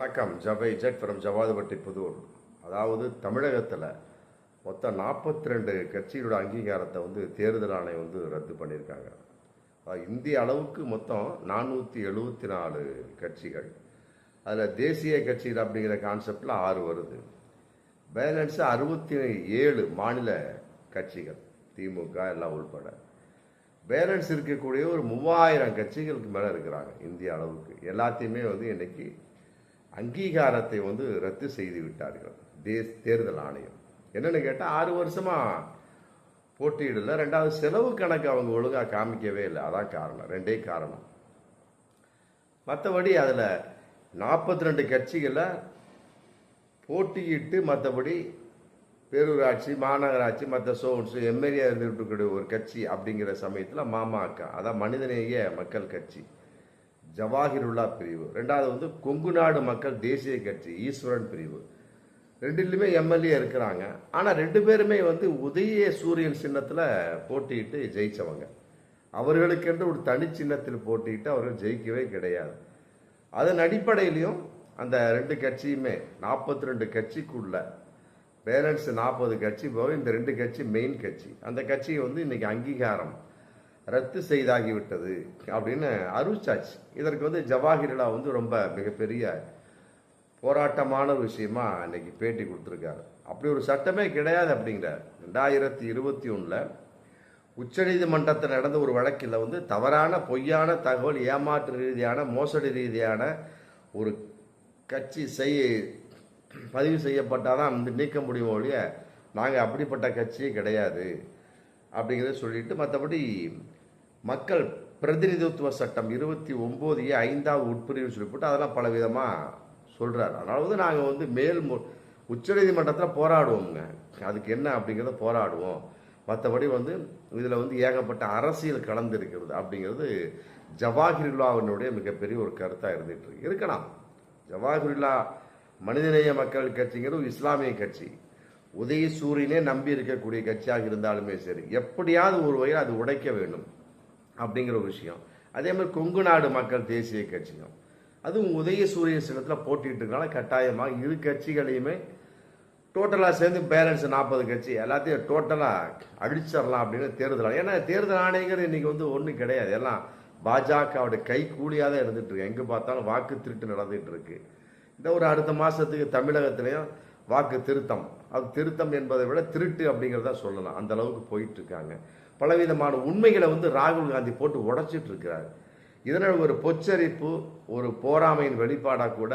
வணக்கம். ஜபை jet from Javadhupatti Pudur. அதாவது தமிழகத்தில் மொத்தம் நாற்பத்தி ரெண்டு கட்சிகளோட அங்கீகாரத்தை வந்து தேர்தல் ஆணையம் வந்து ரத்து பண்ணியிருக்காங்க. இந்திய அளவுக்கு மொத்தம் நானூற்றி எழுபத்தி நாலு கட்சிகள். அதில் தேசிய கட்சிகள் அப்படிங்கிற கான்செப்டில் ஆறு வருது. பேலன்ஸு அறுபத்தி ஏழு மாநில கட்சிகள் திமுக எல்லாம் உள்பட. பேலன்ஸ் இருக்கக்கூடிய ஒரு மூவாயிரம் கட்சிகளுக்கு மேலே இருக்கிறாங்க இந்திய அளவுக்கு. எல்லாத்தையுமே வந்து இன்னைக்கு அங்கீகாரத்தை வந்து ரத்து செய்து விட்டார்கள். தேஸ் தேர்தல் ஆணையம். என்னென்னு கேட்டால் ஆறு வருஷமாக போட்டியிடல. ரெண்டாவது செலவு கணக்கு அவங்க ஒழுங்காக காமிக்கவே இல்லை. அதான் காரணம். ரெண்டே காரணம். மற்றபடி அதில் நாற்பத்தி ரெண்டு கட்சிகளை போட்டியிட்டு மற்றபடி பேரூராட்சி மாநகராட்சி மற்ற சோன்ஸ் எம்எல்ஏ இருந்துகிட்டு ஒரு கட்சி அப்படிங்கிற சமயத்தில் மாமாக்கா அதான் மனிதநேய மக்கள் கட்சி. ஜவாஹிருல்லா பிரிவு. ரெண்டாவது வந்து கொங்கு நாடு மக்கள் தேசிய கட்சி ஈஸ்வரன் பிரிவு. ரெண்டுலையுமே எம்எல்ஏ இருக்கிறாங்க. ஆனால் ரெண்டு பேருமே வந்து உதய சூரியன் சின்னத்தில் போட்டியிட்டு ஜெயித்தவங்க அவர்களுக்கென்று ஒரு தனி சின்னத்தில் போட்டியிட்டு அவர்கள் ஜெயிக்கவே கிடையாது. அதன் அடிப்படையிலையும் அந்த ரெண்டு கட்சியுமே நாற்பத்தி ரெண்டு கட்சிக்குள்ள பேலன்ஸ் நாற்பது கட்சி போக இந்த ரெண்டு கட்சி மெயின் கட்சி. அந்த கட்சியை வந்து இன்னைக்கு அங்கீகாரம் ரத்து செய்தாகிவிட்டது அப்படின்னு அறிவிச்சாச்சு இதற்கு வந்து ஜவாஹிர்லா வந்து ரொம்ப மிகப்பெரிய போராட்டமான ஒரு விஷயமா இன்னைக்கு பேட்டி கொடுத்துருக்காரு. அப்படி ஒரு சட்டமே கிடையாது அப்படிங்கிறார். ரெண்டாயிரத்தி இருபத்தி ஒன்றில் உச்சநீதிமன்றத்தில் நடந்த ஒரு வழக்கில் வந்து தவறான பொய்யான தகவல் ஏமாற்று ரீதியான மோசடி ரீதியான ஒரு கட்சி செய் பதிவு செய்யப்பட்டாதான் வந்து நீக்க முடியும் ஒழிய நாங்கள் அப்படிப்பட்ட கட்சியே கிடையாது அப்படிங்கிறத சொல்லிட்டு மற்றபடி மக்கள் பிரதிநிதித்துவ சட்டம் இருபத்தி ஒம்பது ஏ ஐந்தாவது உட்பிரிவு சொல்லி போட்டு அதெல்லாம் பல விதமாக சொல்கிறார் அதனால வந்து நாங்கள் வந்து மேல் மு- உச்சநீதிமன்றத்தில் போராடுவோங்க அதுக்கு என்ன அப்படிங்கிறத போராடுவோம். மற்றபடி வந்து இதில் வந்து ஏகப்பட்ட அரசியல் கலந்து இருக்கிறது அப்படிங்கிறது ஜவாஹிர்லாவினுடைய மிகப்பெரிய ஒரு கருத்தாக இருந்துகிட்டு இருக்கு. இருக்கலாம். ஜவாஹிர்லா மனிதநேய மக்கள் கட்சிங்கிறது இஸ்லாமிய கட்சி. உதய சூரியனே நம்பி இருக்கக்கூடிய கட்சியாக இருந்தாலுமே சரி எப்படியாவது ஒரு வகையில் அது உடைக்க வேண்டும். அப்படிங்கிற ஒரு விஷயம். அதே மாதிரி கொங்கு நாடு மக்கள் தேசிய கட்சியும் அதுவும் உதய சூரிய சின்னத்தில் போட்டிட்டு இருக்கனால கட்டாயமாக இரு கட்சிகளையுமே டோட்டலாக சேர்ந்து பேலன்ஸ் நாற்பது கட்சி எல்லாத்தையும் டோட்டலாக அழிச்சிடலாம் அப்படின்னு தேர்தல் ஆணையம். ஏன்னா தேர்தல் ஆணையங்கிறது இன்றைக்கி வந்து ஒன்றும் கிடையாது. எல்லாம் பாஜகவுடைய கை கூலியாக தான் இருந்துகிட்ருக்கு எங்கே பார்த்தாலும் வாக்கு திருட்டு நடந்துகிட்டு இருக்கு. இந்த ஒரு அடுத்த மாதத்துக்கு தமிழகத்திலையும் வாக்கு திருத்தம். அது திருத்தம் என்பதை விட திருட்டு அப்படிங்கிறத சொல்லலாம். அந்த அளவுக்கு போயிட்டு இருக்காங்க பலவிதமான உண்மைகளை வந்து ராகுல் காந்தி போட்டு உடைச்சிட்டு இருக்கிறார் இதனால் ஒரு பொச்சரிப்பு ஒரு போராமையின் வெளிப்பாடாக கூட